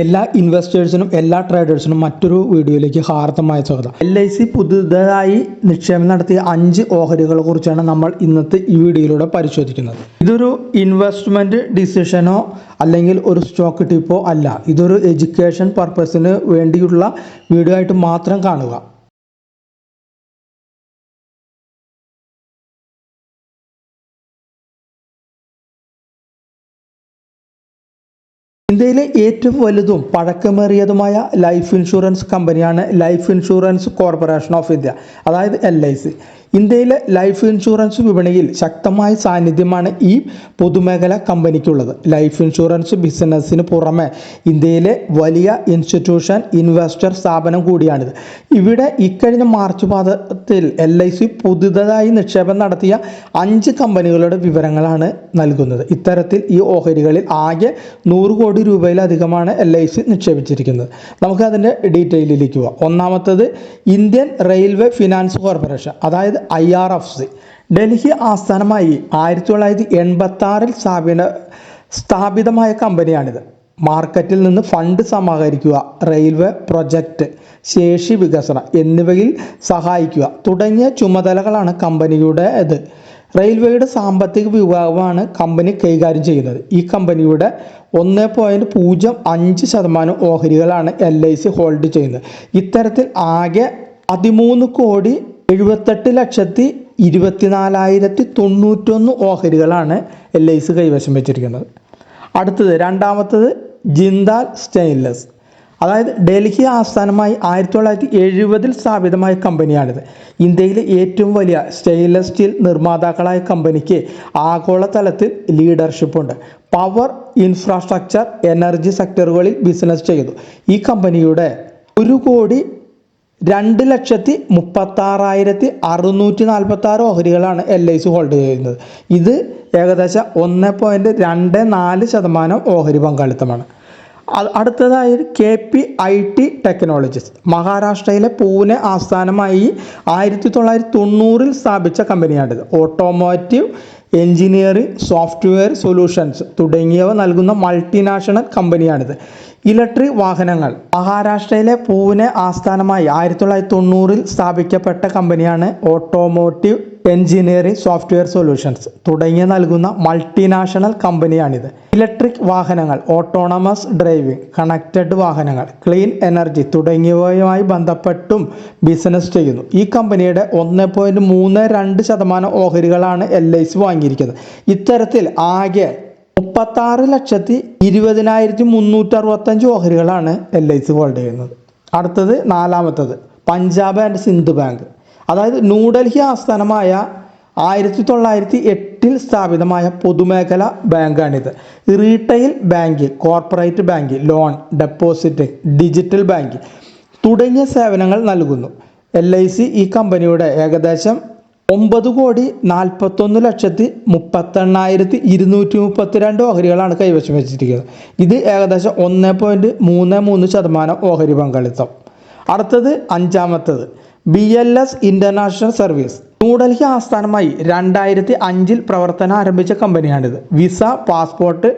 എല്ലാ ഇൻവെസ്റ്റേഴ്സിനും എല്ലാ ട്രേഡേഴ്സിനും മറ്റൊരു വീഡിയോയിലേക്ക് ഹാർദമായ സ്വാഗതം. എൽ ഐ സി പുതുതായി നിക്ഷേപം നടത്തിയ അഞ്ച് ഓഹരികളെ കുറിച്ചാണ് നമ്മൾ ഇന്നത്തെ ഈ വീഡിയോയിലൂടെ പരിശോധിക്കുന്നത്. ഇതൊരു ഇൻവെസ്റ്റ്മെന്റ് ഡിസിഷനോ അല്ലെങ്കിൽ ഒരു സ്റ്റോക്ക് ടിപ്പോ അല്ല. ഇതൊരു എഡ്യൂക്കേഷൻ പർപ്പസിന് വേണ്ടിയുള്ള വീഡിയോ ആയിട്ട് മാത്രം കാണുക. ഇന്ത്യയിലെ ഏറ്റവും വലുതും പഴക്കമേറിയതുമായ ലൈഫ് ഇൻഷുറൻസ് കമ്പനിയാണ് life insurance corporation of India അതായത് എൽ ഐ സി. ഇന്ത്യയിലെ ലൈഫ് ഇൻഷുറൻസ് വിപണിയിൽ ശക്തമായ സാന്നിധ്യമാണ് ഈ പൊതുമേഖല കമ്പനിക്കുള്ളത്. ലൈഫ് ഇൻഷുറൻസ് ബിസിനസ്സിന് പുറമെ ഇന്ത്യയിലെ വലിയ ഇൻസ്റ്റിറ്റ്യൂഷൻ ഇൻവെസ്റ്റർ സ്ഥാപനം കൂടിയാണിത്. ഇവിടെ ഇക്കഴിഞ്ഞ മാർച്ച് മാസത്തിൽ എൽ ഐ സി പുതുതായി നിക്ഷേപം നടത്തിയ അഞ്ച് കമ്പനികളുടെ വിവരങ്ങളാണ് നൽകുന്നത്. ഇത്തരത്തിൽ ഈ ഓഹരികളിൽ ആകെ നൂറ് കോടി രൂപയിലധികമാണ് എൽ ഐ സി നിക്ഷേപിച്ചിരിക്കുന്നത്. നമുക്ക് അതിന്റെ ഡീറ്റെയിലിലേക്ക് പോവാം. ഒന്നാമത്തത് ഇന്ത്യൻ റെയിൽവേ ഫിനാൻസ് കോർപ്പറേഷൻ അതായത് I R F C. Delhi ആസ്ഥാനമായി ആയിരത്തി തൊള്ളായിരത്തി എൺപത്തി ആറിൽ സ്ഥാപിത സ്ഥാപിതമായ കമ്പനിയാണിത്. മാർക്കറ്റിൽ നിന്ന് ഫണ്ട് സമാഹരിക്കുക റെയിൽവേ പ്രൊജക്റ്റ് ശേഷി വികസനം എന്നിവയിൽ സഹായിക്കുക തുടങ്ങിയ ചുമതലകളാണ് കമ്പനിയുടെ ഇത് റെയിൽവേയുടെ സാമ്പത്തിക വിഭാഗമാണ് കമ്പനി കൈകാര്യം ചെയ്യുന്നത്. ഈ കമ്പനിയുടെ ഒന്ന് പോയിന്റ് പൂജ്യം അഞ്ച് ശതമാനം ഓഹരികളാണ് എൽ ഐ സി ഹോൾഡ് ചെയ്യുന്നത്. ഇത്തരത്തിൽ ആകെ പതിമൂന്ന് കോടി എഴുപത്തെട്ട് ലക്ഷത്തി ഇരുപത്തിനാലായിരത്തി തൊണ്ണൂറ്റൊന്ന് ഓഹരികളാണ് എൽ ഐ സി കൈവശം വെച്ചിരിക്കുന്നത്. അടുത്തത് രണ്ടാമത്തത് ജിന്താൽ സ്റ്റെയിൻലെസ്. അതായത് ഡൽഹി ആസ്ഥാനമായി ആയിരത്തി തൊള്ളായിരത്തി എഴുപതിൽ സ്ഥാപിതമായ കമ്പനിയാണിത്. ഇന്ത്യയിലെ ഏറ്റവും വലിയ സ്റ്റെയിൻലെസ് സ്റ്റീൽ നിർമ്മാതാക്കളായ കമ്പനിക്ക് ആഗോളതലത്തിൽ ലീഡർഷിപ്പുണ്ട് പവർ ഇൻഫ്രാസ്ട്രക്ചർ എനർജി സെക്ടറുകളിൽ ബിസിനസ് ചെയ്യുന്നു. ഈ കമ്പനിയുടെ ഒരു കോടി രണ്ട് ലക്ഷത്തി മുപ്പത്താറായിരത്തി അറുന്നൂറ്റി നാൽപ്പത്തി ആറ് ഓഹരികളാണ് എൽ ഐ സി ഹോൾഡ് ചെയ്യുന്നത്. ഇത് ഏകദേശം ഒന്ന് പോയിന്റ് രണ്ട് നാല് ശതമാനം ഓഹരി പങ്കാളിത്തമാണ്. അടുത്തതായി K P I T Technologies. മഹാരാഷ്ട്രയിലെ പൂനെ ആസ്ഥാനമായി ആയിരത്തി തൊള്ളായിരത്തി തൊണ്ണൂറിൽ സ്ഥാപിച്ച കമ്പനിയാണിത്. ഓട്ടോമോറ്റീവ് എഞ്ചിനീയറിംഗ് സോഫ്റ്റ്വെയർ സൊല്യൂഷൻസ് തുടങ്ങിയവ നൽകുന്ന മൾട്ടിനാഷണൽ കമ്പനിയാണിത്. ഇലക്ട്രിക് വാഹനങ്ങൾ മഹാരാഷ്ട്രയിലെ പൂനെ ആസ്ഥാനമായി ആയിരത്തി തൊള്ളായിരത്തി തൊണ്ണൂറിൽ സ്ഥാപിക്കപ്പെട്ട കമ്പനിയാണ് ഓട്ടോമോട്ടീവ് എഞ്ചിനീയറിംഗ് സോഫ്റ്റ്വെയർ സൊല്യൂഷൻസ് തുടങ്ങിയ നൽകുന്ന മൾട്ടിനാഷണൽ കമ്പനിയാണിത്. ഇലക്ട്രിക് വാഹനങ്ങൾ ഓട്ടോണമസ് ഡ്രൈവിംഗ് കണക്റ്റഡ് വാഹനങ്ങൾ ക്ലീൻ എനർജി തുടങ്ങിയവയുമായി ബന്ധപ്പെട്ടും ബിസിനസ് ചെയ്യുന്നു. ഈ കമ്പനിയുടെ ഒന്ന് പോയിന്റ് മൂന്ന് രണ്ട് ശതമാനം ഓഹരികളാണ് എൽ ഐ സി വാങ്ങിയിരിക്കുന്നത്. ഇത്തരത്തിൽ ആകെ മുപ്പത്താറ് ലക്ഷത്തി ഇരുപതിനായിരത്തി മുന്നൂറ്റി അറുപത്തഞ്ച് ഓഹരികളാണ് എൽ ഐ സി ഹോൾഡ് ചെയ്യുന്നത്. അടുത്തത് നാലാമത്തത് പഞ്ചാബ് ആൻഡ് സിന്ധു ബാങ്ക്. അതായത് ന്യൂഡൽഹി ആസ്ഥാനമായ ആയിരത്തി തൊള്ളായിരത്തി എട്ടിൽ സ്ഥാപിതമായ പൊതുമേഖല ബാങ്കാണിത്. Retail bank corporate bank loan deposit digital bank തുടങ്ങിയ സേവനങ്ങൾ നൽകുന്നു. എൽ ഐ സി ഈ കമ്പനിയുടെ ഏകദേശം ഒമ്പത് കോടി നാൽപ്പത്തൊന്ന് ലക്ഷത്തി മുപ്പത്തെണ്ണായിരത്തി ഇരുന്നൂറ്റി മുപ്പത്തിരണ്ട് ഓഹരികളാണ് കൈവശം വെച്ചിരിക്കുന്നത്. ഇത് ഏകദേശം ഒന്ന് പോയിന്റ് മൂന്ന് മൂന്ന് ശതമാനം ഓഹരി പങ്കാളിത്തം. അടുത്തത് അഞ്ചാമത്തത്. B L S International Service New Delhi ആസ്ഥാനമായി രണ്ടായിരത്തി അഞ്ചിൽ പ്രവർത്തനം ആരംഭിച്ച കമ്പനിയാണിത്. വിസ പാസ്പോർട്ട്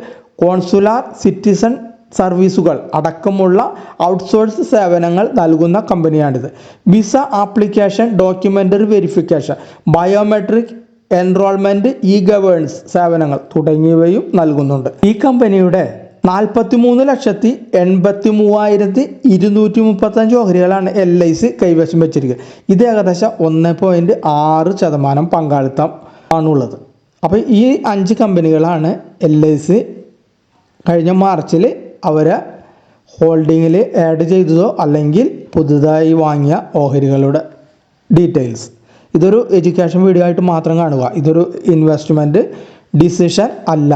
കോൺസുലാർ സിറ്റിസൺ സർവീസുകൾ അടക്കമുള്ള ഔട്ട്സോഴ്സ് സേവനങ്ങൾ നൽകുന്ന കമ്പനിയാണിത്. Visa application documentary verification biometric enrolment E governance സേവനങ്ങൾ തുടങ്ങിയവയും നൽകുന്നുണ്ട്. ഈ കമ്പനിയുടെ നാൽപ്പത്തി മൂന്ന് ലക്ഷത്തി എൺപത്തി മൂവായിരത്തി ഇരുന്നൂറ്റി മുപ്പത്തഞ്ച് ഓഹരികളാണ് എൽ ഐ സി കൈവശം വെച്ചിരിക്കുക ഇത് ഏകദേശം ഒന്ന് പോയിന്റ് ആറ് ശതമാനം പങ്കാളിത്തം ആണുള്ളത്. അപ്പോൾ ഈ അഞ്ച് കമ്പനികളാണ് എൽ ഐ സി കഴിഞ്ഞ മാർച്ചിൽ അവരെ ഹോൾഡിങ്ങിൽ ആഡ് ചെയ്തതോ അല്ലെങ്കിൽ പുതുതായി വാങ്ങിയ ഓഹരികളുടെ ഡീറ്റെയിൽസ് ഇതൊരു എഡ്യൂക്കേഷൻ വീഡിയോ ആയിട്ട് മാത്രം കാണുക. ഇതൊരു ഇൻവെസ്റ്റ്മെന്റ് ഡിസിഷൻ അല്ല.